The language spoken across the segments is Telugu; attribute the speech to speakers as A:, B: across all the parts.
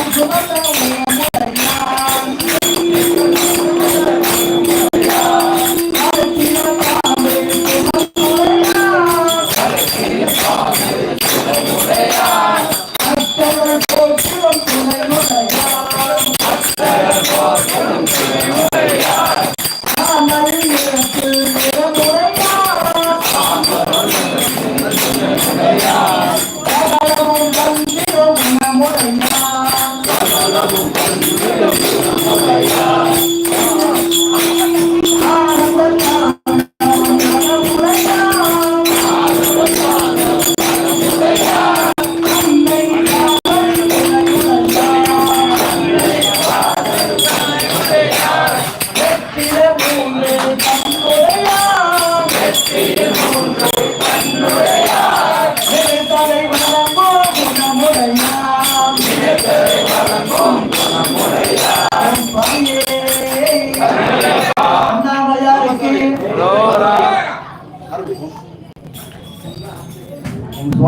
A: 아, 조각조각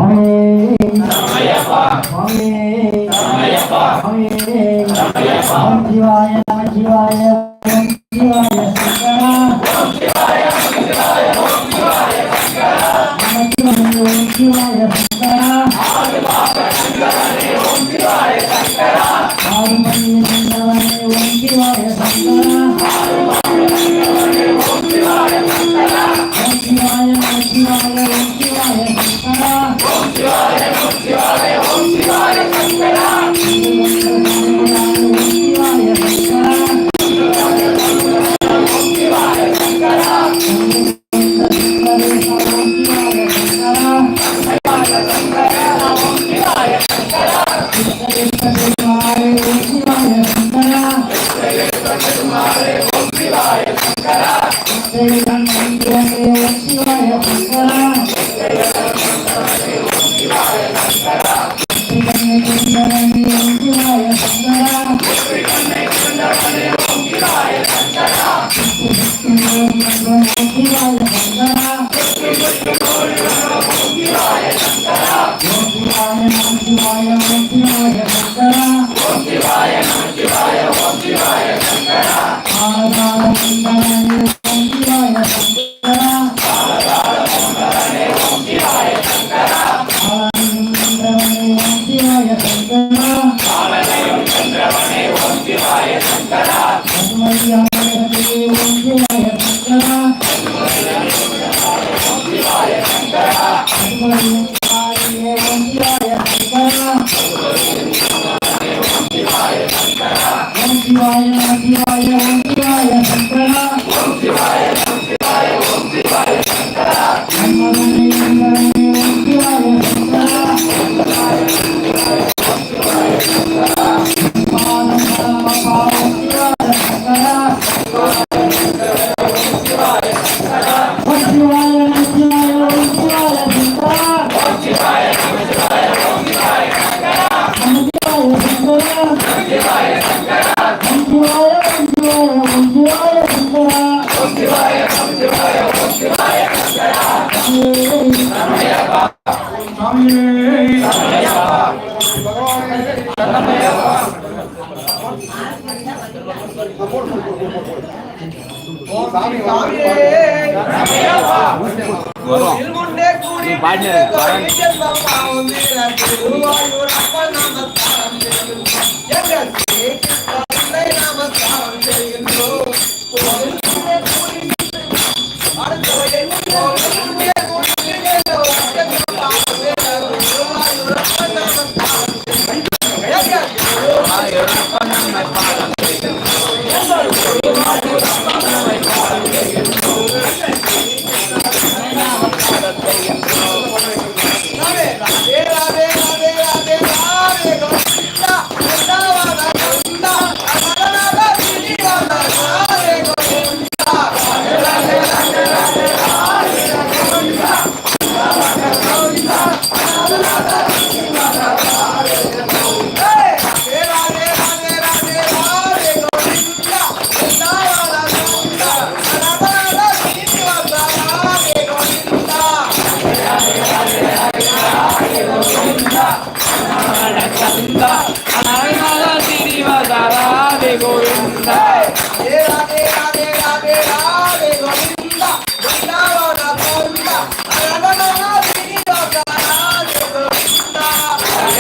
A: శివాయ నమ శివాయ ఓం శివాయ శంకర నమ శివాయ ఓం శివాయ శంకర ఆరుమల్లి ఓం శివాయ శంకర ఓం శివాయ నమ శివాయ ఓం శివాయ శంకర శివాయ శంకర clients.
B: பாடின
A: Yeah.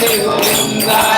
C: 되고 있다.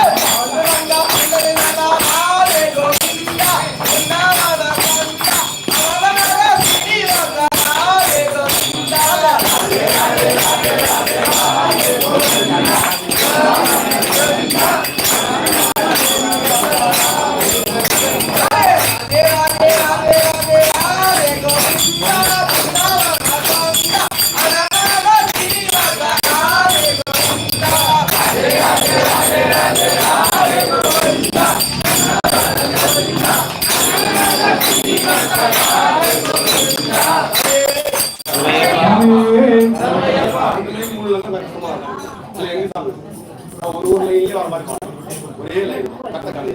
C: ஒரே லைன் பக்கத்தாலே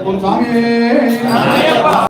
D: கொஞ்சம் சாமியே.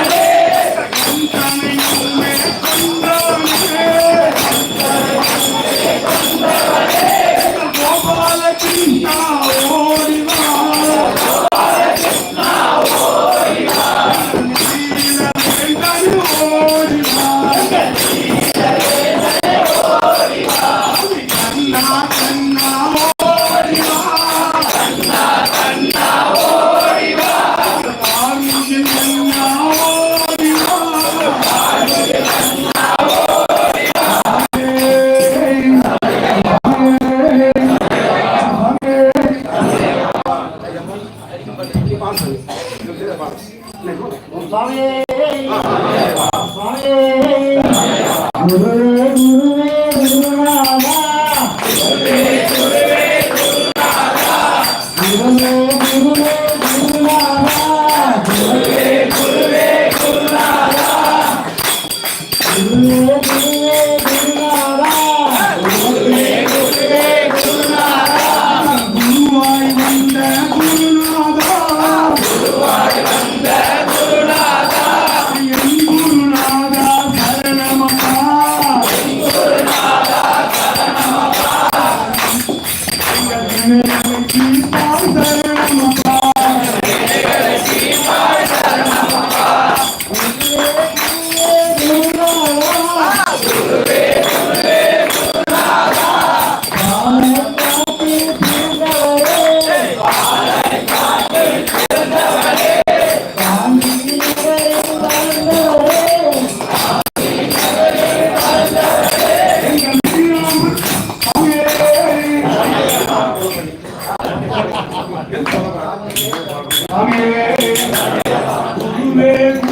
A: స్వామి. స్వామి గురువే గురువే గురునాథా
D: Amen. Amen.